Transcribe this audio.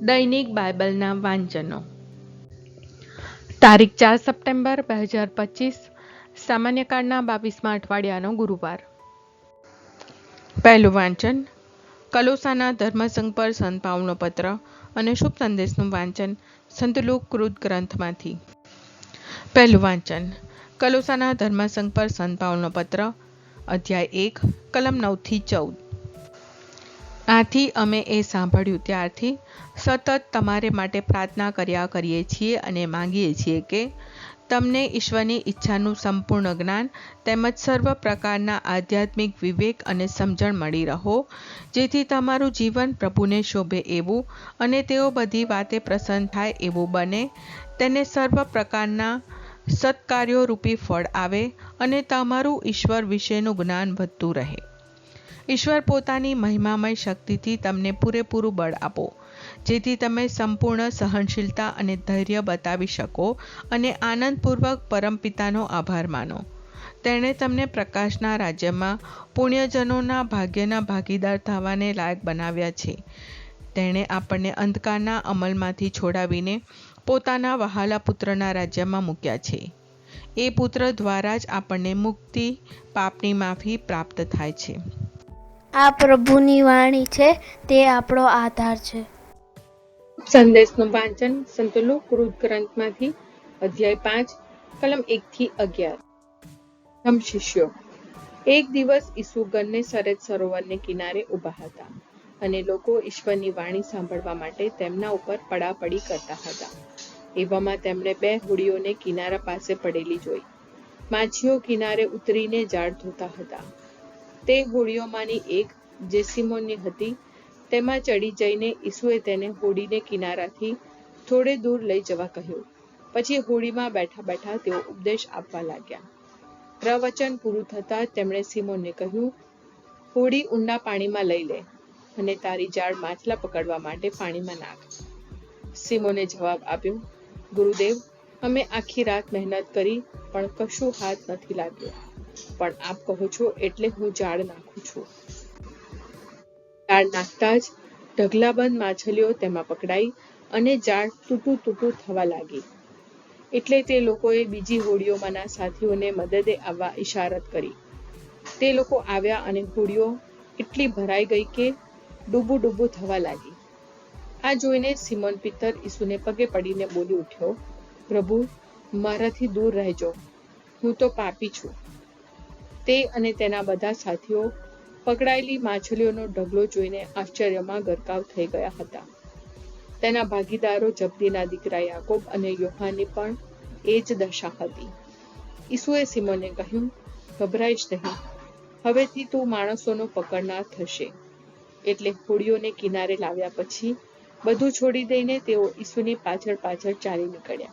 દૈનિક બાઇબલના વાંચનો. તારીખ ચાર સપ્ટેમ્બર બે હજાર પચીસ સામાન્ય કાળના બાવીસમા અઠવાડિયાનો ગુરુવાર. પહેલું વાંચન, કલોસાના ધર્મસંઘ પર સંત પાઉલનો પત્ર અને શુભ સંદેશનું વાંચન સંતલુક કૃત ગ્રંથમાંથી. પહેલું વાંચન, કલોસાના ધર્મસંઘ પર સંત પાઉલનો પત્ર, અધ્યાય એક, કલમ નવથી ચૌદ. આથી અમે એ સાંભળ્યું ત્યારથી સતત તમારે માટે પ્રાર્થના કર્યા કરીએ છીએ અને માંગીએ છીએ કે તમને ઈશ્વરની ઈચ્છાનું સંપૂર્ણ જ્ઞાન તેમજ સર્વ પ્રકારના આધ્યાત્મિક વિવેક અને સમજણ મળી રહો, જેથી તમારું જીવન પ્રભુને શોભે એવું અને તેઓ બધી વાતે પ્રસન્ન થાય એવું બને, તેને સર્વ પ્રકારના સત્કાર્યો રૂપી ફળ આવે અને તમારું ઈશ્વર વિશેનું જ્ઞાન વધતું રહે. ઈશ્વર પોતાની મહિમામય શક્તિથી તમને પૂરેપૂરું બળ આપો, જેથી તમે સંપૂર્ણ સહનશીલતા અને ધૈર્ય બતાવી શકો અને આનંદપૂર્વક પરમપિતાનો આભાર માનો. તેણે તમને પ્રકાશના રાજ્યમાં પુણ્યજનોના ભાગ્યના ભાગીદાર થવાને લાયક બનાવ્યા છે. તેણે આપણને અંધકારના અમલમાંથી છોડાવીને પોતાના વહાલા પુત્રના રાજ્યમાં મૂક્યા છે. એ પુત્ર દ્વારા જ આપણને મુક્તિ, પાપની માફી પ્રાપ્ત થાય છે. આ પ્રભુની વાણી છે, તે આપણો આધાર છે. સંદેશનું વાંચન સંતલો કૃત ગ્રંથમાંથી અધ્યાય પાંચ, કલમ એક થી અગિયાર. હમ શિષ્યો, એક દિવસ ઈસુ ગન્ને સરેત સરોવરને કિનારે ઊભા હતા અને લોકો ઈશ્વરની વાણી સાંભળવા માટે તેમના ઉપર પડાપડી કરતા હતા. એવામાં તેમણે બે હોડીઓને કિનારા પાસે પડેલી જોઈ. માછીઓ કિનારે ઉતરીને ઝાડ ધોતા હતા. તે હોડીઓમાંની એક, જે સિમોનની હતી, તેમાં ચડી જઈને ઈસુએ તેને હોડીને કિનારાથી થોડે દૂર લઈ જવા કહ્યું. પછી હોડીમાં બેઠા બેઠા તેઓ ઉપદેશ આપવા લાગ્યા. પ્રવચન પૂરું થતાં તેમણે સિમોનને કહ્યું, હોડી ઊંડા પાણીમાં લઈ લે અને તારી જાળ માછલા પકડવા માટે પાણીમાં નાખ. સિમોને જવાબ આપ્યો, ગુરુદેવ, અમે આખી રાત મહેનત કરી પણ કશું હાથ નથી લાગ્યો. પણ આપ કહો છો એટલે હું જાળ નાખું છું. જાળ નાખતા જ ઢગલાબંધ માછલીઓ તેમાં પકડાઈ અને જાળ તૂટું તૂટું થવા લાગી. એટલે તે લોકોએ બીજી હોડીઓમાંના સાથીઓને મદદે આવવા ઈશારત કરી. તે લોકો આવ્યા અને હોડીઓ એટલી ભરાઈ ગઈ કે ડૂબું ડૂબું થવા લાગી. આ જોઈને સિમોન પિત્તર ઈસુને પગે પડીને બોલી ઉઠ્યો, પ્રભુ, મારાથી દૂર રહેજો. હું તો પાપી છું. તે અને તેના બધા સાથીઓ પકડાયેલી માછલીઓનો ઢગલો જોઈને આશ્ચર્યમાં ગરકાવ થઈ ગયા હતા. તેના ભાગીદારો જબ્દીના દીકરા યાકોબ અને યોહાની પણ એ જ દશા હતી. ઈસુએ સિમોને કહ્યું ગભરાઈશ નહીં. હવેથી તું માણસોનો પકડનાર થશે. એટલે હોડીઓને કિનારે લાવ્યા પછી બધું છોડી દઈને તેઓ ઈસુની પાછળ પાછળ ચાલી નીકળ્યા.